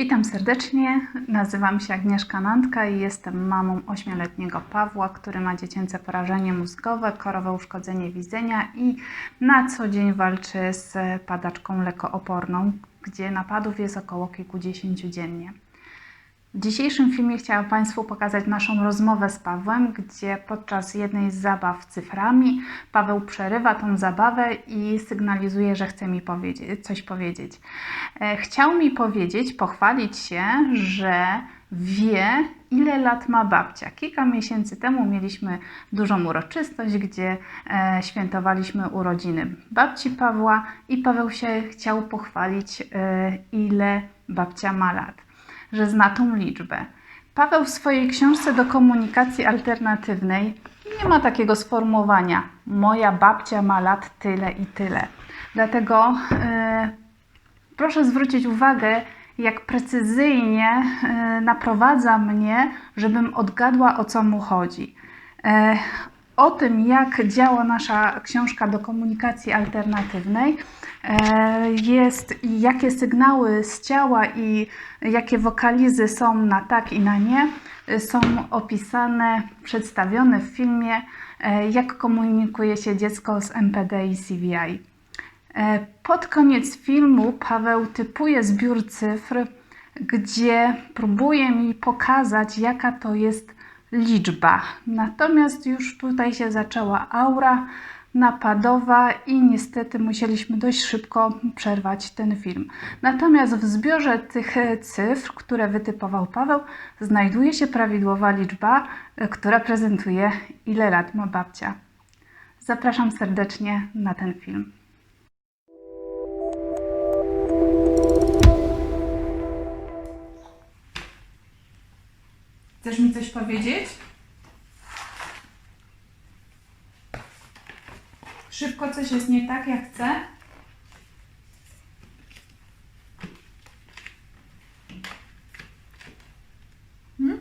Witam serdecznie, nazywam się Agnieszka Nantka i jestem mamą ośmioletniego Pawła, który ma dziecięce porażenie mózgowe, korowe uszkodzenie widzenia i na co dzień walczy z padaczką lekooporną, gdzie napadów jest około kilkudziesięciu dziennie. W dzisiejszym filmie chciałam Państwu pokazać naszą rozmowę z Pawłem, gdzie podczas jednej z zabaw cyframi Paweł przerywa tą zabawę i sygnalizuje, że chce mi powiedzieć, coś powiedzieć. E, Chciał mi powiedzieć, pochwalić się, że wie, ile lat ma babcia. Kilka miesięcy temu mieliśmy dużą uroczystość, gdzie e, świętowaliśmy urodziny babci Pawła i Paweł się chciał pochwalić, e, ile babcia ma lat że zna tą liczbę. Paweł w swojej książce do komunikacji alternatywnej nie ma takiego sformułowania moja babcia ma lat tyle i tyle. Dlatego e, proszę zwrócić uwagę, jak precyzyjnie e, naprowadza mnie, żebym odgadła o co mu chodzi. E, o tym, jak działa nasza książka do komunikacji alternatywnej, jest i jakie sygnały z ciała i jakie wokalizy są na tak i na nie, e, są opisane, przedstawione w filmie, e, jak komunikuje się dziecko z MPD i CVI. E, Pod koniec filmu Paweł typuje zbiór cyfr, gdzie próbuje mi pokazać, jaka to jest liczba. Natomiast już tutaj się zaczęła aura napadowa i niestety musieliśmy dość szybko przerwać ten film. Natomiast w zbiorze tych cyfr, które wytypował Paweł, znajduje się prawidłowa liczba, która prezentuje ile lat ma babcia. Zapraszam serdecznie na ten film. Chcesz mi coś powiedzieć? Szybko coś jest nie tak, jak chcę? Hmm?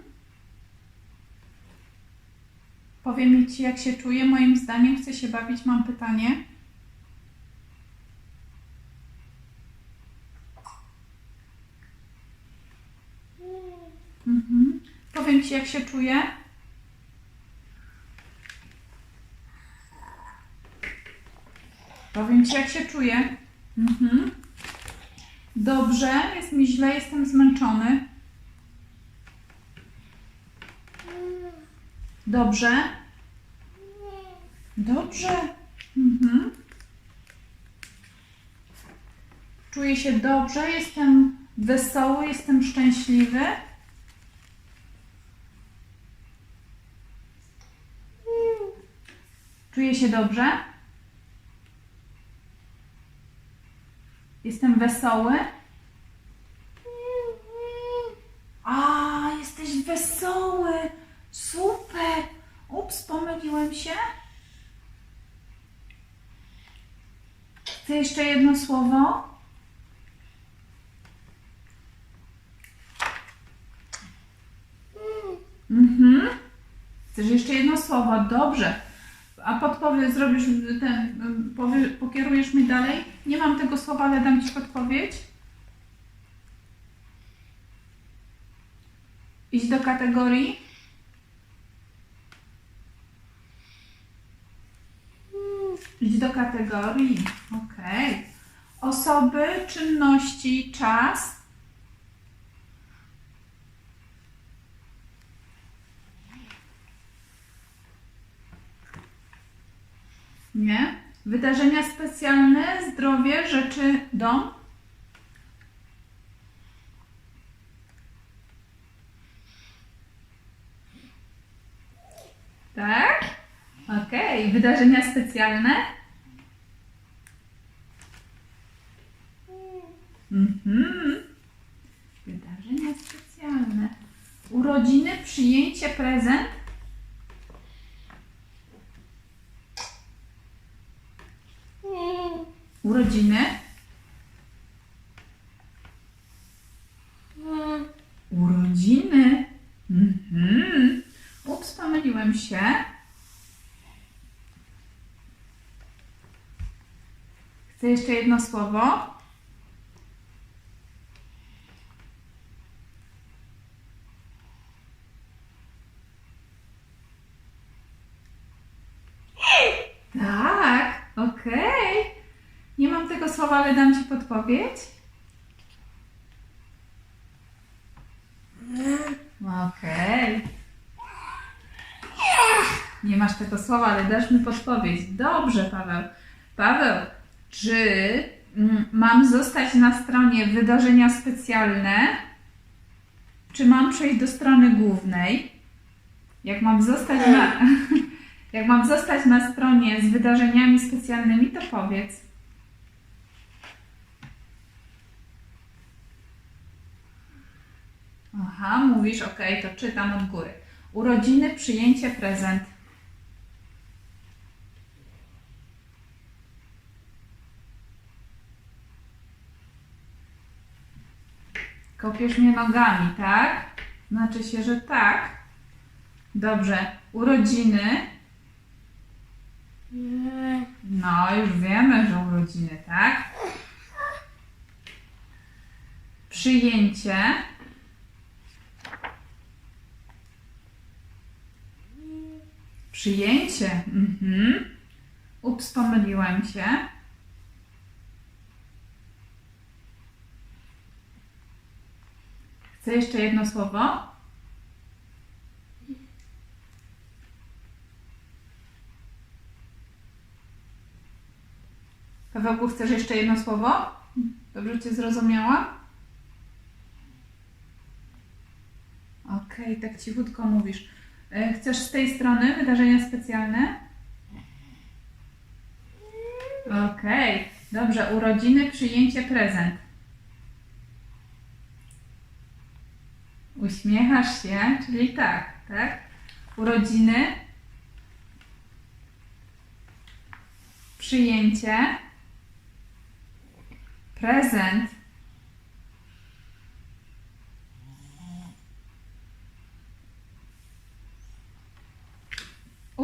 Powie mi ci, jak się czuję. Moim zdaniem chcę się bawić. Mam pytanie. Mhm. Powiem ci, jak się czuję. Ci, jak się czuję. Mhm. Dobrze, jest mi źle, jestem zmęczony. Dobrze. Dobrze. Mhm. Czuję się dobrze, jestem wesoły, jestem szczęśliwy. Czuję się dobrze. Jestem wesoły. A, jesteś wesoły. Super. Ups, pomyliłem się. Chcę jeszcze jedno słowo. Mhm. Chcesz jeszcze jedno słowo? Dobrze. A podpowiedź zrobisz ten, powie, pokierujesz mi dalej? Nie mam tego słowa, ale dam ci podpowiedź. Idź do kategorii. Idź do kategorii. Ok. Osoby, czynności, czas. Nie. Wydarzenia specjalne, zdrowie, rzeczy, dom. Tak? Okej. Wydarzenia specjalne. Mhm. Wydarzenia specjalne. Urodziny, przyjęcie, prezent. Urodziny. Urodziny. Mhm. Ups, pomyliłem się. Chcę jeszcze jedno słowo. Tak, okej. Nie mam tego słowa, ale dam Ci podpowiedź. Okej. Nie masz tego słowa, ale dasz mi podpowiedź. Dobrze, Paweł. Paweł, czy mm, mam zostać na stronie wydarzenia specjalne, czy mam przejść do strony głównej? Jak mam zostać na, jak mam zostać na stronie z wydarzeniami specjalnymi, to powiedz. Aha, mówisz, ok, to czytam od góry. Urodziny, przyjęcie, prezent. Kopiesz mnie nogami, tak? Znaczy się, że tak. Dobrze. Urodziny. No, już wiemy, że urodziny, tak? Przyjęcie. Przyjęcie. Mhm. Ups, pomyliłem się. Chcę jeszcze jedno słowo. Pawełku, chcesz jeszcze jedno słowo? Dobrze Cię zrozumiałam? Okej, tak cichutko mówisz. E, Chcesz z tej strony wydarzenia specjalne? Okej, dobrze. Urodziny, przyjęcie, prezent. Uśmiechasz się, czyli tak, tak? Urodziny, przyjęcie, prezent.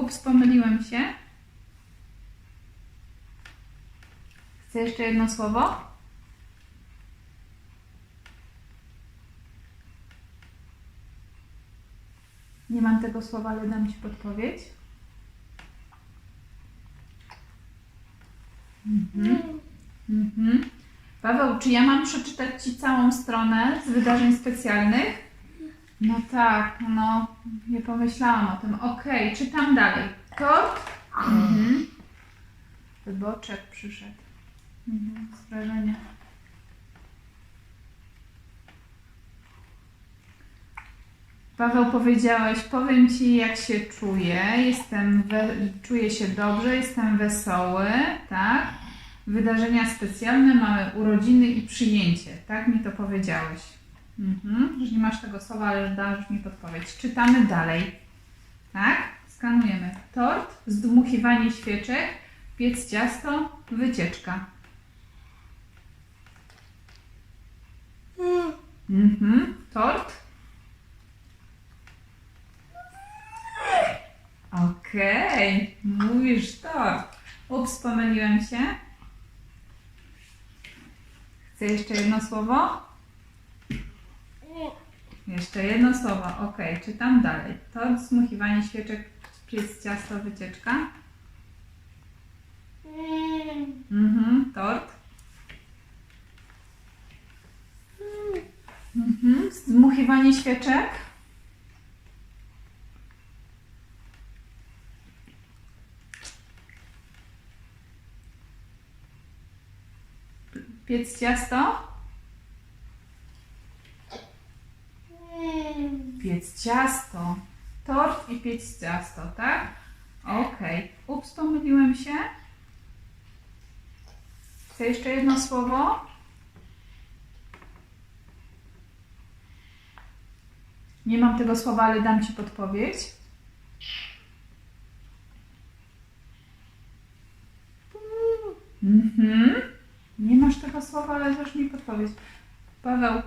Ups, pomyliłem się. Chcę jeszcze jedno słowo? Nie mam tego słowa, ale dam Ci podpowiedź. Mhm. Mhm. Paweł, czy ja mam przeczytać Ci całą stronę z wydarzeń specjalnych? No tak, no nie pomyślałam o tym. Okej, czytam dalej. Tort. Mhm. Wyboczek przyszedł. Mhm. Z wrażenia. Paweł, powiedziałeś, powiem Ci jak się czuję. Jestem we, czuję się dobrze, jestem wesoły, tak? Wydarzenia specjalne, mamy urodziny i przyjęcie. Tak mi to powiedziałeś. Mhm. Że nie masz tego słowa, ale dasz mi podpowiedź. Czytamy dalej. Tak? Skanujemy. Tort, zdmuchiwanie świeczek, piec ciasto, wycieczka. Mhm. Tort. Okej, mówisz tort. Ups, pomyliłem się. Chcę jeszcze jedno słowo? Jeszcze jedno słowo. Ok, czytam dalej. Tort, smuchiwanie świeczek, piec ciasto, wycieczka. Mhm, tort. Mhm, zdmuchiwanie świeczek. Piec ciasto. Piec ciasto. Tort i piec ciasto, tak? Okej. Ups, pomyliłem się. Chcę jeszcze jedno słowo? Nie mam tego słowa, ale dam Ci podpowiedź. Mhm. Nie masz tego słowa, ale dasz mi podpowiedź. Paweł,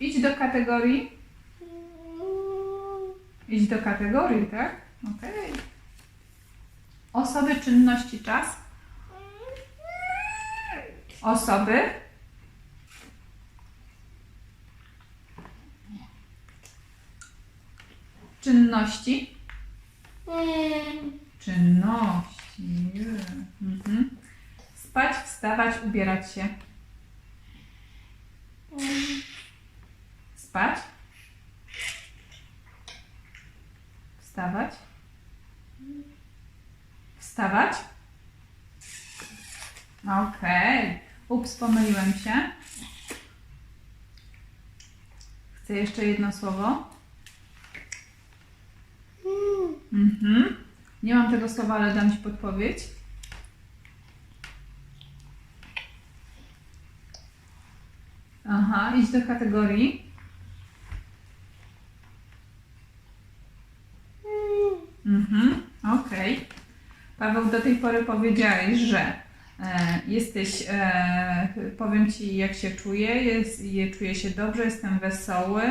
idź do kategorii. Idź do kategorii, tak? Okej. Osoby, czynności, czas. Osoby. Czynności. Czynności. Mhm. Spać, wstawać, ubierać się. Spać. Wstawać. Wstawać. Okej. Ups, pomyliłem się. Chcę jeszcze jedno słowo. Mhm. Nie mam tego słowa, ale dam Ci podpowiedź. Aha, idź do kategorii. Mhm, okej. Paweł, do tej pory powiedziałeś, że e, jesteś, e, powiem Ci jak się czuję, jest, je, czuję się dobrze, jestem wesoły,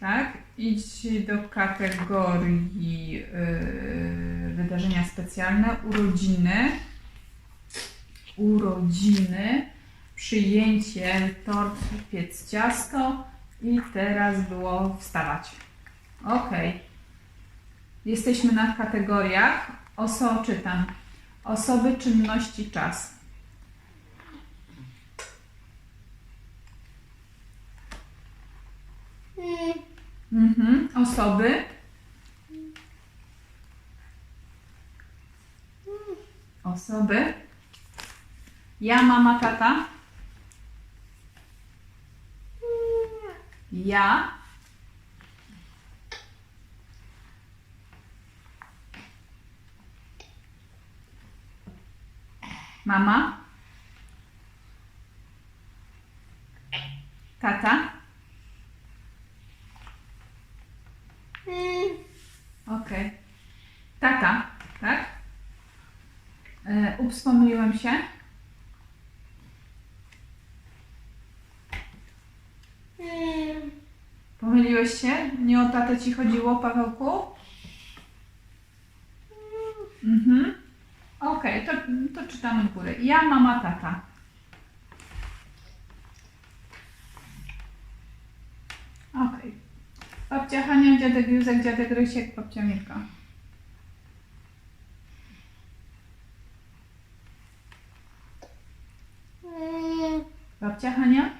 tak? Idź do kategorii e, wydarzenia specjalne, urodziny, urodziny, przyjęcie, tort, piec ciasto i teraz było wstawać. Okej. Jesteśmy na kategoriach. Oso czytam. Osoby, czynności, czas. Mhm. Osoby. Osoby. Ja, mama, tata. Ja. Mama. Tata. Okej. Tata, tak? E, ups, pomyliłem się. Pomyliłeś się? Nie o tatę ci chodziło, Pawełku? Mhm. Okej, to, to czytamy w górę. Ja, mama, tata. Okej. Babcia Hania, dziadek Józek, dziadek Rysiek, babcia Mirka. Babcia Hania?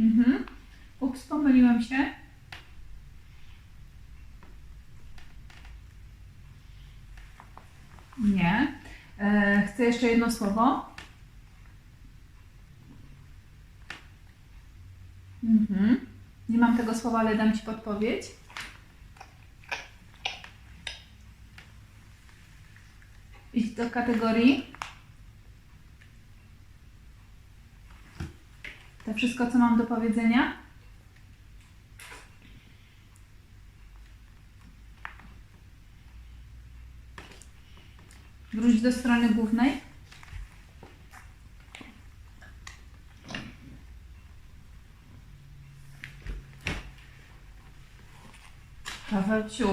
Mhm. Ups, pomyliłem się. Nie. E, chcę jeszcze jedno słowo. Mhm. Nie mam tego słowa, ale dam Ci podpowiedź. Idź do kategorii. To wszystko, co mam do powiedzenia? Wróć do strony głównej. Pawełciu,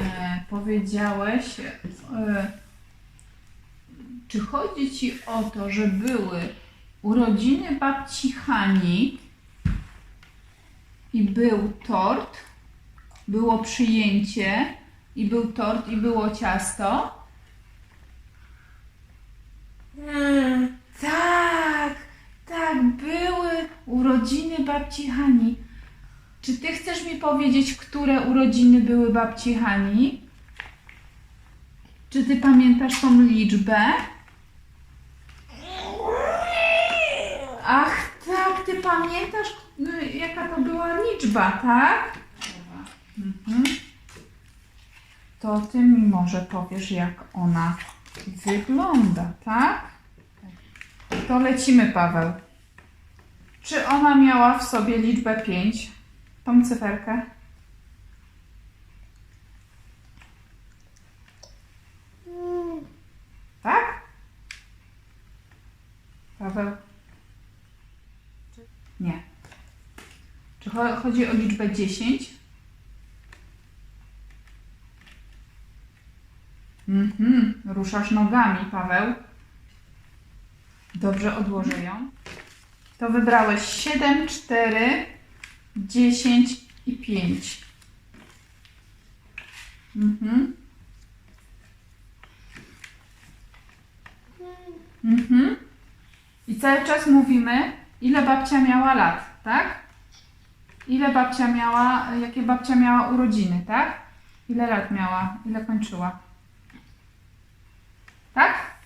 e, powiedziałeś, e, czy chodzi Ci o to, że były urodziny babci Hani i był tort, było przyjęcie i był tort i było ciasto? Tak, tak, były urodziny babci Hani. Czy ty chcesz mi powiedzieć, które urodziny były babci Hani? Czy ty pamiętasz tą liczbę? Ach, tak, ty pamiętasz, y, jaka to była liczba, tak? Mhm. To ty mi może powiesz, jak ona wygląda, tak? To lecimy, Paweł. Czy ona miała w sobie liczbę 5? Tą cyferkę? Tak? Paweł? Nie. Czy cho- chodzi o liczbę 10? Mhm, ruszasz nogami, Paweł. Dobrze, odłożę ją. To wybrałeś 7, 4, 10 i 5. Mhm. Mhm. I cały czas mówimy, ile babcia miała lat, tak? Ile babcia miała, jakie babcia miała urodziny, tak? Ile lat miała, ile kończyła? Tak?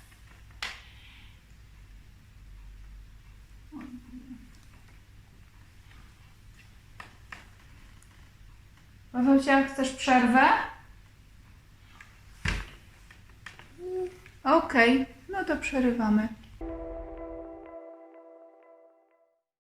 Chcesz przerwę? Okej, no to przerywamy.